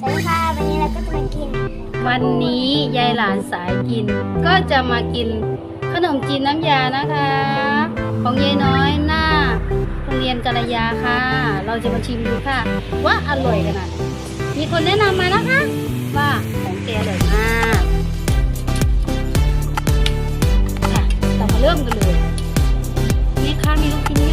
สวัสดีค่ะวันนี้เราก็จะมากิน วันนี้ยายหลานสายกิน ก็จะมากินขนมจีนน้ำยานะคะ ของยายน้อยหน้าโรงเรียนกัลยาค่ะ เราจะมาชิมดูค่ะ ว่าอร่อยขนาดไหนมีคนแนะนำมานะคะ ว่าของแกอร่อยมากค่ะเรามาเริ่มกันเลยนี่ค่ะมีลูกชิ้น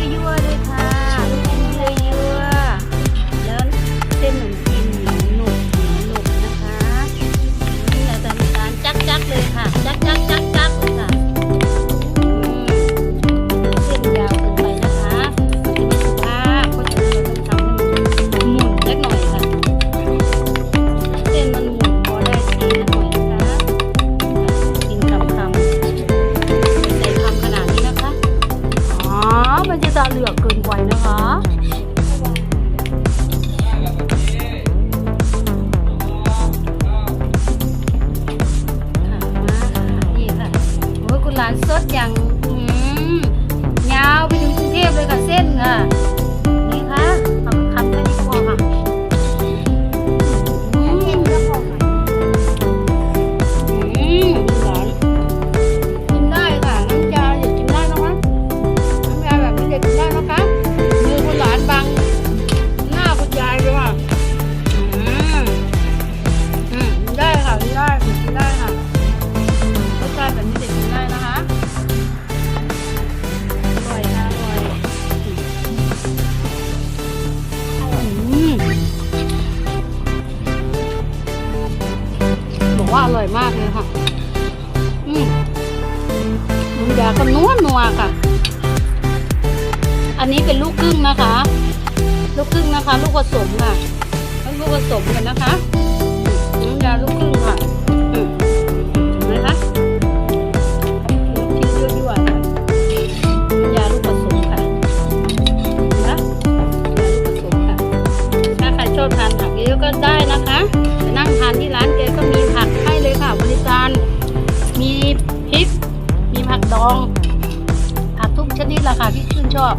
หลานสดอย่างยาวไปถึงกรุงเทพเลยค่ะเส้นค่ะ อร่อยมากเลยค่ะ อืมน้ำยาก็นัวนัวค่ะ อันนี้เป็นลูกครึ่งนะคะ ลูกครึ่งนะคะ ลูกผสมค่ะต้องลูกผสมกันนะคะน้ำยาลูกครึ่งค่ะเห็นไหมคะลูกชิ้นยั่วๆนะน้ำยาลูกผสมค่ะนะน้ำยาลูกผสมค่ะถ้าใครชอบทานผักเยอะก็ได้นะคะไปนั่งทานที่ร้าน องผักทุกชนิดราคาที่ชื่นชอบ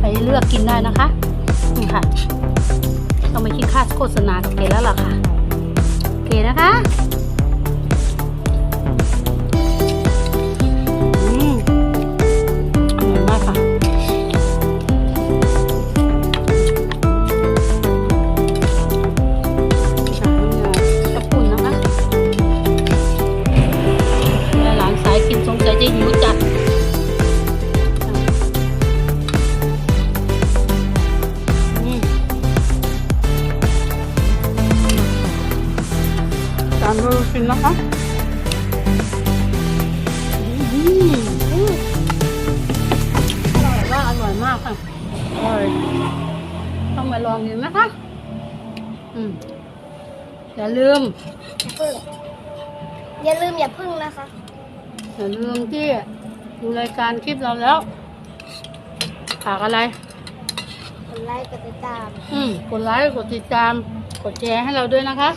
ไปเลือกกินได้นะคะนี่ค่ะต้องไม่คิดค่าโฆษณาโอเคแล้วล่ะค่ะโอเคนะคะ นะคะอร่อยมากอร่อยมากค่ะอร่อยต้องมาลองดูไหมคะ อืมอย่าลืมอย่าพึ่งอย่าลืมอย่าพึ่งนะคะ อย่าลืมที่ดูรายการคลิปเราแล้วฝากอะไร กดไลค์กดติดตาม อืมกดไลค์กดติดตาม กดแชร์ให้เราด้วยนะคะ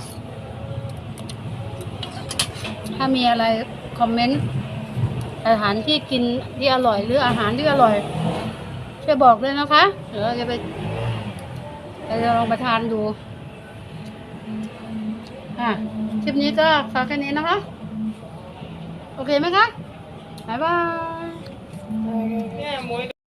ถ้ามีอะไรคอมเมนต์อาหารที่กินที่อร่อยหรืออาหารที่อร่อย ช่วยบอกด้วยนะคะเดี๋ยวเราจะไปเราจะลองไปทานดูอะคลิปนี้ก็ฝากแค่นี้นะคะ โอเคไหมคะบ๊ายบาย